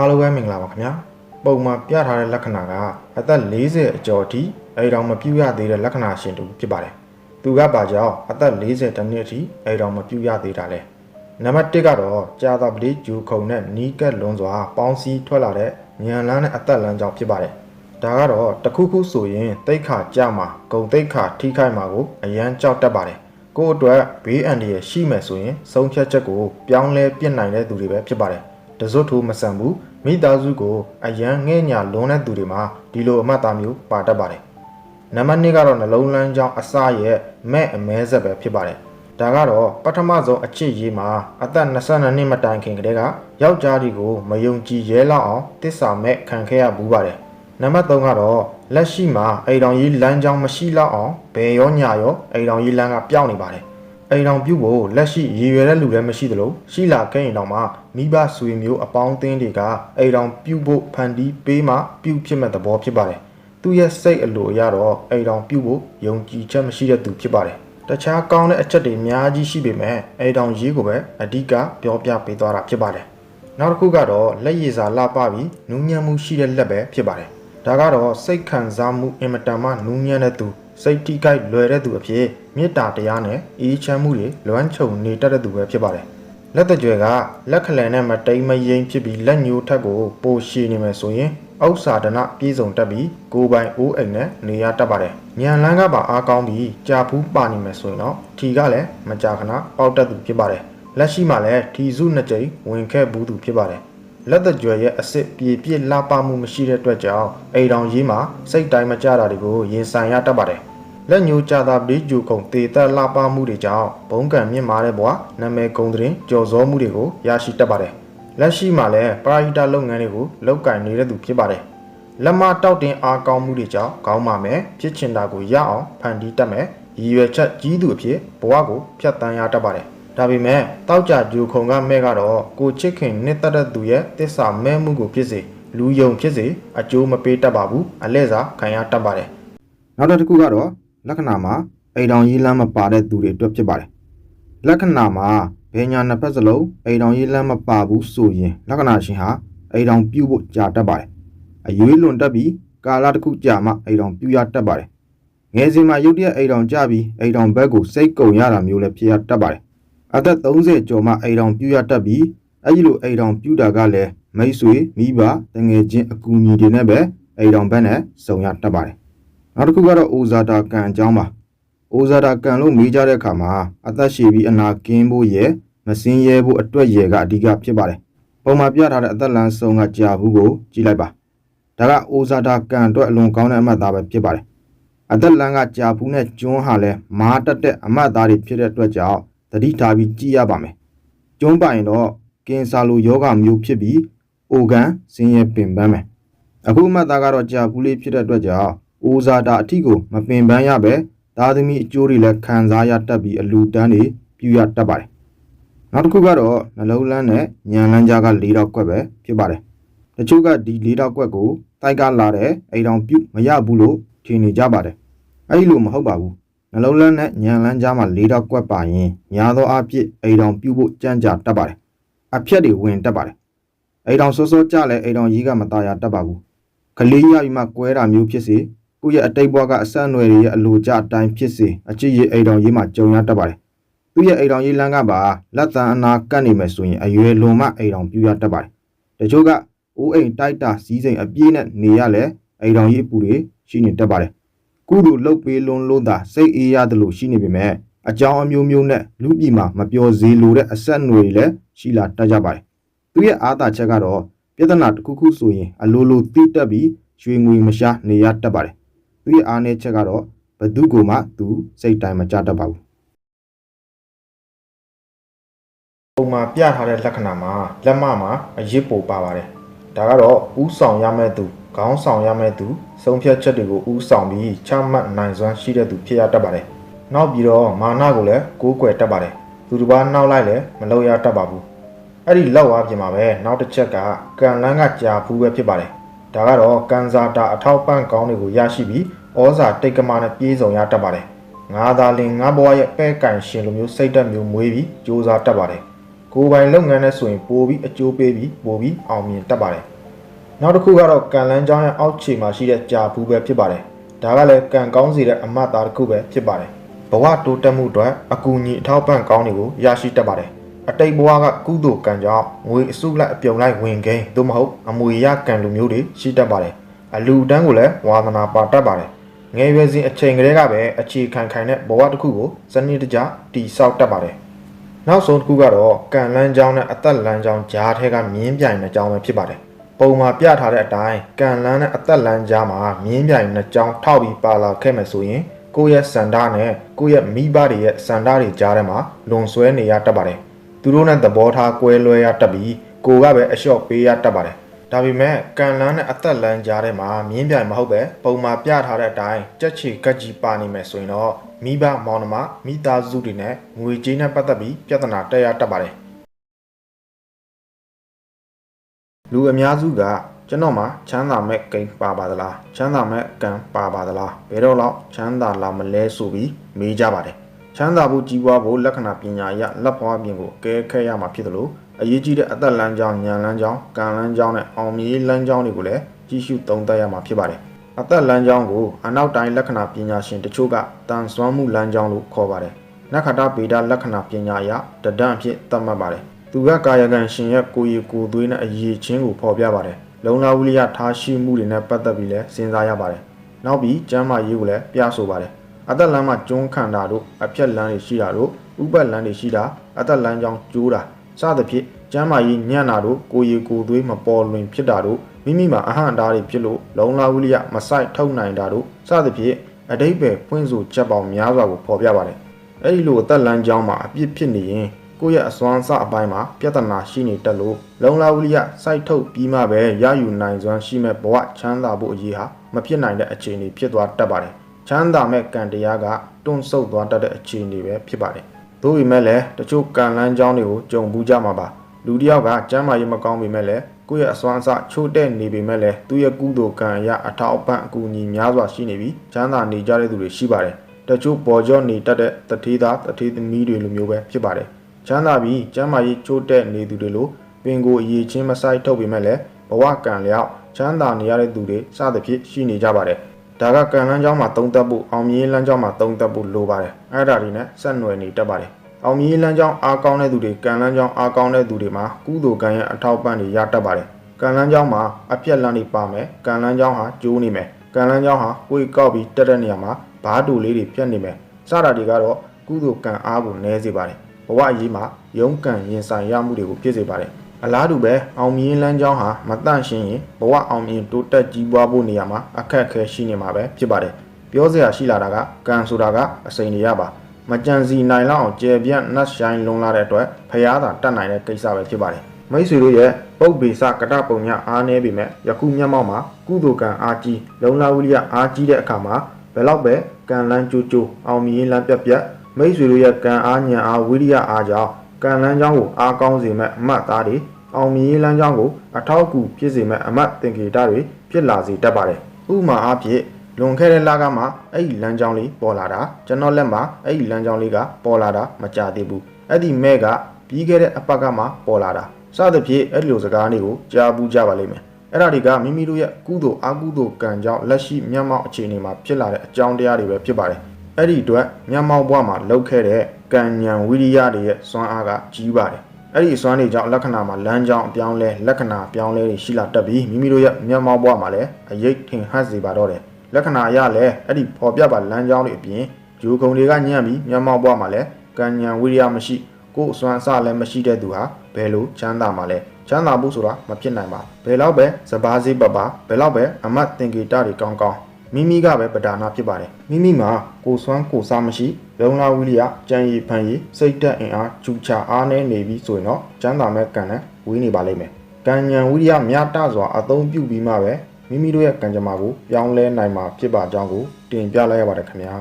အားလုံးပဲမင်္ဂလာပါခင်ဗျာပုံမှန်ပြထားတဲ့လက္ခဏာကအသက်40အကျော်အထိအိမ်တော်မပြူရသေးတဲ့လက္ခဏာရှင်တူဖြစ်ပါတယ်သူကပါကြောင့်အသက်40တနှစ်အထိအိမ်တော်မပြူရသေးတာလဲနံပါတ်1ကတော့ကြာသာပတိဂျူခုံနဲ့နီးကက်လွန်စွာပေါင်းစည်းထွက်လာတဲ့ညံလန်းနဲ့အသက်လန်းကြောင့်ဖြစ်ပါတယ်ဒါကတော့တစ်ခုခုဆိုရင်တိတ်ခါကြမှာဂုံတိတ်ခါထိခိုက်မှာကိုအရန်ကြောက်တတ်ပါတယ်ကိုယ့်အတွက်ဘေးအန္တရာယ်ရှိမယ်ဆိုရင်ဆုံးဖြတ်ချက်ကိုပြောင်းလဲပြစ်နိုင်တဲ့သူတွေပဲဖြစ်ပါတယ်တစွတ်ထိုးမဆန်ဘူး မိသားစုကိုအရန်ငဲ့ညာလွန်တဲ့သူတွေမှာဒီလိုအမှတ်သားမျိုးပါတတ်ပါတယ်နံပါတ်2ကတော့နှလုံးလန်းကြောင်းအစရဲ့မဲ့အမဲဆက်ပဲဖြစ်ပါတယ်ဒါကတော့ပထမဆုံးအချစ်ရေးမှာအသက်22နှစ်မတိုင်ခင်ကတည်းကယောက်ျားတွေကိုမယုံကြည်ရဲလောက်အောင်တစ္ဆာမဲ့ခံခဲ့ရဘူးပါတယ်နံပါတ်3ကတော့လက်ရှိမှာအိမ်တော်ကြီးလမ်းကြောင်းမရှိလောက်အောင်ဘယ်ရောညာရောအိမ်တော်ကြီးလမ်းကပျောက်နေပါတယ် အိမ်တော်ပြုတ်ဖို့လက်ရှိရည်ရွယ်တဲ့လူလည်းမရှိသလိုရှိလာခဲ့ရင်တော့မှမိဘဆွေမျိုးအပေါင်းအသင်းတွေကအိမ်တော်ပြုတ်ဖို့ဖန်တီးပေးမှပြုတ်ဖြစ်မဲ့သဘောဖြစ်ပါတယ်သူရဲ့စိတ်အလိုအရတော့အိမ်တော်ပြုတ်ဖို့ယုံကြည်ချက်မရှိတဲ့သူဖြစ်ပါတယ်တခြားကောင်းတဲ့အချက်တွေအများကြီးရှိပေမဲ့အိမ်တော်ရေးကိုပဲအဓိကပြောပြပေးသွားတာဖြစ်ပါတယ်နောက်တစ်ခုကတော့လက်ရည်စာလှပပြီးနူးညံ့မှုရှိတဲ့လက်ပဲဖြစ်ပါတယ်ဒါကတော့စိတ်ခံစားမှုအင်မတန်မှနူးညံ့တဲ့သူ စိတ်တိကိုက်လွယ်တဲ့သူအဖြစ်မေတ္တာတရားနဲ့အေးချမ်းမှုတွေလွမ်းခြုံနေတတ်တဲ့သူပဲဖြစ်ပါတယ်လက်တကြွယ်ကလက်ခလန်နဲ့မတိမ်မယိမ်ဖြစ်ပြီးလက်ညှိုးထက်ကိုပိုရှည်နေမယ်ဆိုရင်အောက်စာဒနာပြေဆုံးတက်ပြီးကိုယ်ပိုင်အိုးအိမ်နဲ့နေရတတ်ပါတယ်ညံလန်းကပါအားကောင်းပြီးကြာဖူးပါနေမယ်ဆိုရင်တော့ထီကလည်းမကြာခဏပေါက်တက်သူဖြစ်ပါတယ်လက်ရှိမှလည်းထီစုနှစ်ကြိမ်ဝင်ခဲ့ဘူးသူဖြစ်ပါတယ်လက်တကြွယ်ရဲ့အစ်စ်ပြေပြစ်လာပမှုမရှိတဲ့အတွက်ကြောင့်အိမ်တော်ရေးမှာစိတ်တိုင်းမကြတာတွေကိုရင်ဆိုင်ရတတ်ပါတယ် လက်ညှိုးကြတာပရိဂျူခုံတေသက်လာပမှုတွေကြောင့်ဘုံကံမြင့်မာတဲ့ဘဝနာမည်ဂုံသတင်းကြော်စောမှုတွေကိုရရှိတတ်ပါတယ်လက်ရှိမှာလည်းပရာဟိတလုပ်ငန်းတွေကိုလုပ်ကင်နေတဲ့သူဖြစ်ပါတယ်လက်မတောက်တင်အားကောင်းမှုတွေကြောင့်ခေါင်းမာမယ်ဖြစ်ချင်တာကိုရအောင်ဖန်တီးတတ်မယ်ရည်ရွယ်ချက်ကြီးသူအဖြစ်ဘဝကိုဖျက်ဆီးရတတ်ပါတယ်ဒါပေမဲ့တောက်ကြဂျူခုံကမဲ့ကတော့ကိုချစ်ခင်နှစ်သက်တဲ့သူရဲ့တစ္ဆာမဲမှုကိုဖြစ်စေလူယုံဖြစ်စေအကျိုးမပေးတတ်ပါဘူးအလဲစားခံရတတ်ပါတယ်နောက်တစ်ခုကတော့ လက္ခဏာမှာအိမ်တော်ကြီးလမ်းမပါတဲ့သူတွေအတွက်ဖြစ်ပါတယ်လက္ခဏာမှာဘယ်ညာနှစ်ဖက်စလုံးအိမ်တော်ကြီးလမ်းမပါဘူးဆိုရင်လက္ခဏာရှင်ဟာအိမ်တော်ပြုတ်ဖို့ကြာတတ်ပါတယ်အရွေးလွန်တက်ပြီးကာလတစ်ခုကြာမှအိမ်တော်ပြုတ်ရတတ်ပါတယ်ငယ်စဉ်မှာရုတ်တရက်အိမ်တော်ကြပြီးအိမ်တော်ဘက်ကိုစိတ်ကုံရတာမျိုးလည်းဖြစ်ရတတ်ပါတယ်အသက်30ကျော်မှအိမ်တော်ပြုတ်ရတတ်ပြီးအဲဒီလိုအိမ်တော်ပြုတ်တာကလည်းမိတ်ဆွေမိဘတငယ်ချင်းအကူအညီတွေနဲ့ပဲအိမ်တော်ဘက်နဲ့စုံရတတ်ပါတယ် နောက်တစ်ခုကတော့အိုဇာတာကံအကြောင်းပါအိုဇာတာကံလို့မေးကြတဲ့အခါမှာအသက်ရှည်ပြီးအနာကင်းဖို့ရယ်မစင်းရဲဖို့အတွက်ရယ်ကအဓိကဖြစ်ပါတယ်ပုံမှန်ပြထားတဲ့အသက်လန်းဆုံးကကြာဘူးကိုကြည့်လိုက်ပါဒါကအိုဇာတာကံအတွက်အလွန်ကောင်းတဲ့အမှတ်သားပဲဖြစ်ပါတယ်အသက်လန်းကကြာဘူးနဲ့ကျွန်းဟာလည်းမာတက်တဲ့အမှတ်သားတွေဖြစ်တဲ့အတွက်ကြောင့်သတိထားပြီးကြည့်ရပါမယ်ကျွန်းပိုင်တော့ကင်ဆာလိုယောဂမျိုးဖြစ်ပြီးအိုကန်စင်းရဲပင်ပန်းမယ်အခုအမှတ်သားကတော့ကြာဘူးလေးဖြစ်တဲ့အတွက်ကြောင့် အိုဇာတာအထီကိုမပင်ပန်းရပဲသားသမီးအကျိုးတွေလည်းခံစားရတတ်ပြီးအလူတန်းတွေပြုရတတ်ပါတယ်နောက်တစ်ခုကတော့နှလုံးလန်းနဲ့ညံလန်းကြားက၄တော့ကွက်ပဲဖြစ်ပါတယ်တချို့ကဒီ၄တော့ကွက်ကိုတိုက်ကလာတဲ့အိမ်တော်ပြုတ်မရဘူးလို့ထင်နေကြပါတယ်အဲ့ဒီလိုမဟုတ်ပါဘူးနှလုံးလန်းနဲ့ညံလန်းကြားမှာ၄တော့ကွက်ပါရင်ညာသောအဖြစ်အိမ်တော်ပြုတ်ဖို့ကြံ့ကြာတတ်ပါတယ်အဖြက်တွေဝင်တတ်ပါတယ်အိမ်တော်စောစောကြလဲအိမ်တော်ကြီးကမตายရတတ်ပါဘူးကလေးရပြီးမှကွဲတာမျိုးဖြစ်စေ ကိုယ့်ရဲ့အတိတ်ဘဝကအဆက်အနွယ်တွေရဲ့အလိုကျအတိုင်းဖြစ်စေအချစ်ရအိမ်တော်ရေးမှာကြုံရတတ်ပါတယ်။သူ့ရဲ့အိမ်တော်ရေးလမ်းကပါလက်သံအနာကတ်နေမယ်ဆိုရင်အရွယ်လွန်မှအိမ်တော်ပြူရတတ်ပါတယ်။တချို့ကအိုးအိမ်တိုက်တာစီးစိမ်အပြည့်နဲ့နေရလဲအိမ်တော်ရေးအပူတွေရှိနေတတ်ပါတယ်။ကုသိုလ်လုပ်ပေးလွန်လို့သာစိတ်အေးရတယ်လို့ရှိနေပေမဲ့အကြောင်းအမျိုးမျိုးနဲ့လူပြည်မှာမပျော်စေလိုတဲ့အဆက်အနွယ်တွေလည်းရှိလာတတ်ကြပါတယ်။သူရဲ့အားသာချက်ကတော့ပြဿနာတစ်ခုခုဆိုရင်အလိုလိုတိတက်ပြီးရွှေငွေမရှားနေရတတ်ပါတယ် သူရဲ့အားနည်းချက်ကတော့ဘသူကိုမှသူစိတ်တိုင်းမကြတတ်ပါဘူးပုံမှာပြထားတဲ့လက္ခဏာမှာလက်မမှာအရစ်ပိုပါပါတယ်ဒါကတော့ဥဆောင်ရမဲ့သူခေါင်းဆောင်ရမဲ့သူဆုံးဖြတ်ချက်တွေကိုဥဆောင်ပြီးချမှတ်နိုင်စွမ်းရှိတဲ့သူဖြစ်ရတတ်ပါတယ်နောက်ပြီးတော့မာနကိုလည်းကိုးကွယ်တတ်ပါတယ်သူတစ်ပါးနောက်လိုက်လည်းမလုပ်ရတတ်ပါဘူးအဲ့ဒီလောက်အားပြင်မှာပဲနောက်တစ်ချက်ကကံလန်းကကြာဖူးပဲဖြစ်ပါတယ် ဒါကတော့ကန်စာတာအထောက်ပံ့ကောင်းတွေကိုရရှိပြီးဩဇာတိတ်ကမာနဲ့ပြေးစုံရတတ်ပါတယ်။ငါသာလင်ငါဘဝရဲ့ပဲ့ကန်ရှင်လိုမျိုးစိတ်တက်မျိုးမွေးပြီးစူးစမ်းတတ်ပါတယ်။ကိုယ်ပိုင်လုပ်ငန်းနဲ့ဆိုရင်ပိုပြီးအကျိုးပေးပြီးပိုပြီးအောင်မြင်တတ်ပါတယ်နောက်တစ်ခုကတော့ကံလန်းချောင်းရဲ့အောက်ခြေမှာရှိတဲ့ကြာဘူးပဲဖြစ်ပါတယ်ဒါကလည်းကံကောင်းစေတဲ့အမတ်သားတစ်ခုပဲဖြစ်ပါတယ်ဘဝတိုးတက်မှုအတွက်အကူအညီအထောက်ပံ့ကောင်းတွေကိုရရှိတတ်ပါတယ် အတိတ်ဘဝကကုသိုလ်ကံကြောင့်ငွေအစုလိုက်အပြုံလိုက်ဝင်ကိန်းသို့မဟုတ်အမွေရကံလိုမျိုးတွေရှိတတ်ပါတယ်အလူတန်းကိုလည်းဝါသနာပါတတ်ပါတယ်ငယ်ရွယ်စဉ်အချိန်ကလေးကပဲအခြေခံခိုင်တဲ့ဘဝတစ်ခုကိုစနစ်တကျတည်ဆောက်တတ်ပါတယ်နောက်ဆုံးတစ်ခုကတော့ကံလန်းချောင်းနဲ့အသက်လန်းချောင်းကြားထဲကမြင်းပြိုင်နှစ်ချောင်းပဲဖြစ်ပါတယ်။ပုံမှာပြထားတဲ့အတိုင်းကံလန်းနဲ့အသက်လန်းကြားမှာမြင်းပြိုင်နှစ်ချောင်းထောက်ပြီးပါလာခဲ့မယ်ဆိုရင်ကိုယ့်ရဲ့စန္ဒနဲ့ကိုယ့်ရဲ့မိဘတွေရဲ့စန္ဒတွေကြားထဲမှာလွန်ဆွဲနေရတတ်ပါတယ်။ သူတို့နဲ့သဘောထားကွဲလွဲရတတ်ပြီးကိုယ်ကပဲအလျှော့ပေးရတတ်ပါတယ်။ဒါပေမဲ့ကံလန်းနဲ့အသက်လန်းကြားထဲမှာမြင်းပြိုင်မဟုတ်ပဲပုံမှာပြထားတဲ့အတိုင်းကြက်ချီကက်ကြီးပါနေမယ်ဆိုရင်တော့မိဘမောင်နှမမိသားစုတွေနဲ့ငွေကြေးနဲ့ပတ်သက်ပြီးပြဿနာတက်ရတတ်ပါတယ်လူအများစုကကျွန်တော်မှာချမ်းသာမဲ့ကိန်းပါပါသလားချမ်းသာမဲ့ကံပါပါသလားဘယ်တော့လောက်ချမ်းသာလာမလဲဆိုပြီးမေးကြပါတယ် ချမ်းသာဖို့ကြီးပွားဖို့လက္ခဏာပညာအရလက်ဖွားပြင်ကိုကဲခဲရမှာဖြစ်တယ်လို့အရေးကြီးတဲ့အသက်လမ်းကြောင်းဉာဏ်လမ်းကြောင်းကံလမ်းကြောင်းနဲ့အောင်မြင်ရေးလမ်းကြောင်းတွေကိုလည်းကြီးစုသုံးသပ်ရမှာဖြစ်ပါတယ်အသက်လမ်းကြောင်းကိုအနောက်တိုင်းလက္ခဏာပညာရှင်တချို့ကတန်ဆွမ်းမှုလမ်းကြောင်းလို့ခေါ်ပါတယ်။နက္ခတ္တဗေဒလက္ခဏာပညာအရတဒန့်အဖြစ်သတ်မှတ်ပါတယ်။သူကကာယကံရှင်ရဲ့ကိုယ်ရည်ကိုယ်သွေးနဲ့အရေးချင်းကိုဖော်ပြပါတယ်။လုံလဝိရိယထားရှိမှုတွေနဲ့ပတ်သက်ပြီးလည်းစဉ်းစားရပါတယ်။နောက်ပြီးကျမ်းမာရေးကိုလည်းပြဆိုပါတယ်။ အသက်လမ်းမှာကျုံးခန္ဓာတို့အဖြက်လမ်းတွေရှိတာတို့ဥပတ်လမ်းတွေရှိတာအသက်လမ်းကြောင်းကျိုးတာစသဖြင့်ကျမ်းမာရေးညံ့တာတို့ကိုယ်ရည်ကိုယ်သွေးမပေါ်လွင်ဖြစ်တာတို့မိမိမှာအဟံတားတွေဖြစ်လို့လုံလဝိရိယမဆိုင်ထုတ်နိုင်တာတို့စသဖြင့်အတိတ်ပဲဖွင့်ဆိုချက်ပေါင်းများစွာကိုဖော်ပြပါတယ်။အဲဒီလိုအသက်လမ်းကြောင်းမှာအပြစ်ဖြစ်နေရင်ကိုယ့်ရဲ့အစွမ်းစအပိုင်းမှာပြဿနာရှိနေတတ်လို့လုံလဝိရိယစိုက်ထုတ်ပြီးမှပဲရယူနိုင်စွမ်းရှိမဲ့ဘဝချမ်းသာဖို့အရေးဟာမဖြစ်နိုင်တဲ့အခြေအနေဖြစ်သွားတတ်ပါတယ်။ ချမ်းသာမဲ့ကံတရားကတွန့်ဆုတ်သွားတတ်တဲ့အခြေအနေပဲဖြစ်ပါတယ်။သို့ပေမဲ့လည်းတချို့ကံလန်းကြောင်းတွေကိုကြုံဘူးကြမှာပါ။လူတစ်ယောက်ကကျမ်းမာရေးမကောင်းပေမဲ့လည်းကိုယ့်ရဲ့အစွမ်းအစချိုးတဲ့နေပေမဲ့လည်းသူ့ရဲ့ကုသိုလ်ကံအရအထောက်အပံ့အကူအညီများစွာရှိနေပြီးချမ်းသာနေကြတဲ့သူတွေရှိပါတယ်။တချို့ပေါ်ကျော်နေတတ်တဲ့တထေးသားတထေးသမီးတွေလိုမျိုးပဲဖြစ်ပါတယ်။ချမ်းသာပြီးကျမ်းမာရေးချိုးတဲ့နေသူတွေလိုပင်ကိုယ်အရေးချင်းမဆိုင်ထုတ်ပေမဲ့လည်းဘဝကံလျောက်ချမ်းသာနေရတဲ့သူတွေစသဖြင့်ရှိနေကြပါတယ်။ ဒါကကံလန်းကြောင်းမှာတုံးတက်ဖို့အောင်မြင်ရေးလမ်းကြောင်းမှာတုံးတက်ဖို့လိုပါတယ်။အဲ့ဒါတွေနဲ့ဆက်နွယ်နေတတ်ပါတယ်။အောင်မြင်ရေးလမ်းကြောင်းအားကောင်းတဲ့သူတွေကံလန်းကြောင်းအားကောင်းတဲ့သူတွေမှာကုသိုလ်ကံရဲ့အထောက်ပံ့တွေရတတ်ပါတယ်။ကံလန်းကြောင်းမှာအပြက်လန်းတွေပါမယ်။ကံလန်းကြောင်းဟာကျိုးနေမယ်။ကံလန်းကြောင်းဟာကိုယ်ကောက်ပြီးတက်တဲ့နေရာမှာဘားတူလေးတွေပြတ်နေမယ်။စတာတွေကတော့ကုသိုလ်ကံအားကိုနည်းစေပါတယ်။ဘဝအရေးမှာရုန်းကန်ရင်ဆိုင်ရမှုတွေကိုဖြစ်စေပါတယ်။ အလားတူပဲအောင်မြင်လမ်းကြောင်းဟာမတန့်ရှင်းရင်ဘဝအောင်မြင်တိုးတက်ကြီးပွားဖို့နေရာမှာအခက်အခဲရှိနေမှာပဲဖြစ်ပါတယ်။ပြောစရာရှိလာတာကကံဆိုတာကအစိန်တွေရပါမကြံစီနိုင်လောက်အောင်ကျေပြန့်နှက်ဆိုင်လုံးလာတဲ့အတွက်ဖျားတာတတ်နိုင်တဲ့ကိစ္စပဲဖြစ်ပါတယ်။မိတ်ဆွေတို့ရဲ့ပုပ်ပေစကတပုံညအားနေပြီမဲ့ယခုမျက်မှောက်မှာကုသိုလ်ကံအားကြီးလုံလာဝိရိယအားကြီးတဲ့အခါမှာဘယ်တော့ပဲကံလန်းကြိုးကြိုးအောင်မြင်လန်းပြက်ပြက်မိတ်ဆွေတို့ရဲ့ကံအားညံအားဝိရိယအားကြောင့် ကံလန်းကြောင်းကိုအားကောင်းစေမဲ့အမတ်သားတွေအောင်မြင်လန်းကြောင်းကိုအထောက်အကူဖြစ်စေမဲ့အမတ်သင်္ကေတတွေဖြစ်လာစေတတ်ပါတယ်ဥပမာအားဖြင့်လွန်ခဲ့တဲ့လကမှအဲ့ဒီလမ်းကြောင်းလေးပေါ်လာတာကျွန်တော်လက်မှာအဲ့ဒီလမ်းကြောင်းလေးကပေါ်လာတာမကြသေးဘူးအဲ့ဒီမဲ့ကပြီးခဲ့တဲ့အပတ်ကမှပေါ်လာတာစသဖြင့်အဲ့ဒီလိုစကားတွေကိုကြားဘူးကြပါလိမ့်မယ်အဲ့ဒါတွေကမိမိတို့ရဲ့ကုသိုလ်အကုသိုလ်ကံကြောင့်လက်ရှိမျက်မှောက်အခြေအနေမှာဖြစ်လာတဲ့အကြောင်းတရားတွေပဲဖြစ်ပါတယ်အဲ့ဒီအတွက်မျက်မှောက်ဘဝမှာလောက်ခဲ့တဲ့ ကံဉဏ်ဝိရိယတွေရဲ့စွမ်းအားကကြီးပါတယ်အဲ့ဒီစွမ်းတွေကြောင့်လက္ခဏာမှာလမ်းကြောင်းအပြောင်းလဲလက္ခဏာအပြောင်းလဲတွေရှိလာတတ်ပြီးမိမိတို့ရဲ့မျက်မှောက်ဘဝမှာလည်းအရေးထင်ဟပ်စေပါတော့တယ်လက္ခဏာအရလည်းအဲ့ဒီပေါ်ပြပါလမ်းကြောင်းတွေအပြင်ဂျိုကုံတွေကညံ့ပြီးမျက်မှောက်ဘဝမှာလည်းကံဉဏ်ဝိရိယမရှိကိုယ်အစွမ်းအစလည်းမရှိတဲ့သူဟာဘယ်လိုချမ်းသာမှာလဲချမ်းသာဖို့ဆိုတာမဖြစ်နိုင်ပါဘယ်တော့ပဲစဘာစိပပဘယ်တော့ပဲအမတ်သင်္ကေတတွေကောင်းကောင်း မိမိကပဲပဒါနာဖြစ်ပါတယ်မိမိမှာကိုယ်စွမ်းကိုယ်စားမရှိလုံလာဝိရိယကြံရည်ဖန်ရည်စိတ်တက်အင်အားကျူချအားနေနေပြီဆိုရင်တော့ချမ်းသာမဲ့ကံနဲ့ဝေးနေပါလိမ့်မယ်ကံဉဏ်ဝိရိယမြတ်တစွာအသုံးပြုပြီးမှပဲမိမိတို့ရဲ့ကံကြမ္မာကိုပြောင်းလဲနိုင်မှာဖြစ်ပါကြောင်းကိုတင်ပြလိုက်ရပါတယ်ခင်ဗျာ